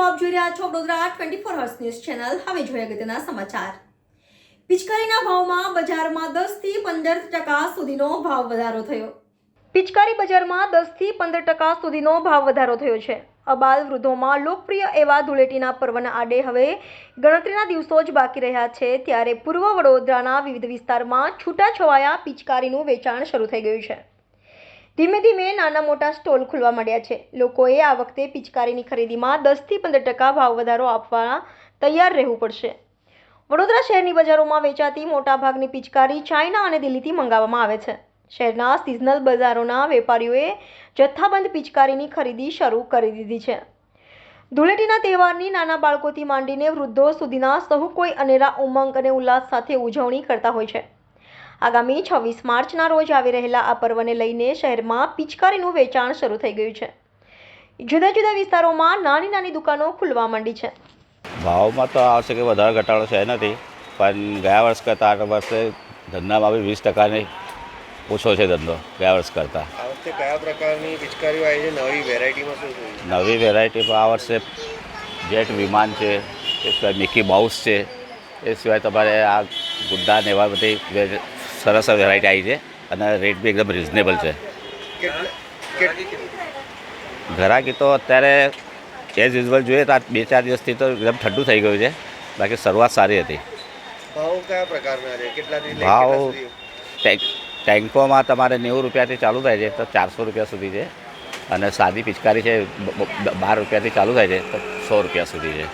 રહ્યા છો Vadodara twenty four hours news channel હવે જોઈએ અગત્યના સમાચાર. પિચકારીના ભાવમાં બજારમાં દસથી પંદર ટકા સુધીનો ભાવ વધારો થયો. પિચકારી બજારમાં દસથી પંદર ટકા સુધીનો ભાવ વધારો થયો છે. અબાલ વૃદ્ધોમાં લોકપ્રિય એવા ધૂળેટીના પર્વના આડે હવે ગણતરીના દિવસો જ બાકી રહ્યા છે. ત્યારે પૂર્વ વડોદરાના વિવિધ વિસ્તારમાં છૂટાછવાયા પિચકારીનું વેચાણ શરૂ થઈ ગયું છે. ધીમે ધીમે નાના મોટા સ્ટોલ ખુલવા મળ્યા છે. લોકોએ આ વખતે પિચકારીની ખરીદીમાં દસથી પંદર ટકા ભાવ વધારો આપવા તૈયાર રહેવું પડશે. વડોદરા શહેરની બજારોમાં વેચાતી મોટાભાગની પિચકારી ચાઇના અને દિલ્હીથી મંગાવવામાં આવે છે. શહેરના સિઝનલ બજારોના વેપારીઓએ જથ્થાબંધ પિચકારીની ખરીદી શરૂ કરી દીધી છે. ધૂળેટીના તહેવારની નાના બાળકોથી માંડીને વૃદ્ધો સુધીના સહુ કોઈ અનેરા ઉમંગ અને ઉલ્લાસ સાથે ઉજવણી કરતા હોય છે. આગામી છવ્વીસ માર્ચના રોજ આવી રહેલા આ પર્વને લઈને શહેરમાં પિચકારીનું વેચાણ શરૂ થઈ ગયું છે. જુદા જુદા વિસ્તારોમાં નાની નાની દુકાનો ખુલવા માંડી છે. ભાવમાં તો આવશે કે વધારે ઘટાડો છે નથી પણ ગયા વર્ષ કરતાં આ વર્ષે ધંધામાં બી વીસ ટકાની ઓછો છે ધંધો ગયા વર્ષ કરતાં. આ વખતે કયા પ્રકારની પિચકારીઓ આવી છે? નવી વેરાયટીમાં શું શું નવી વેરાયટીમાં આ વર્ષે જેટ વિમાન છે એ સિવાય મિકી માઉસ છે એ સિવાય તમારે આ ગુડ્ડા ને એવા બધી વે- સરસ વેરાયટી આવી છે અને રેટ બી એકદમ રિઝનેબલ છે. ઘરાકી તો અત્યારે એઝ યુઝવલ જોઈએ તો આ બે ચાર દિવસથી તો એકદમ ઠંડુ થઈ ગયું છે. બાકી શરૂઆત સારી હતી. ભાવ કયા પ્રકારના છે? કેટલાથી ભાવ ટેન્કોમાં તમારે નેવું રૂપિયાથી ચાલુ થાય છે તો ચારસો રૂપિયા સુધી છે. અને સાદી પિચકારી છે બાર રૂપિયાથી ચાલુ થાય છે તો સો રૂપિયા સુધી છે.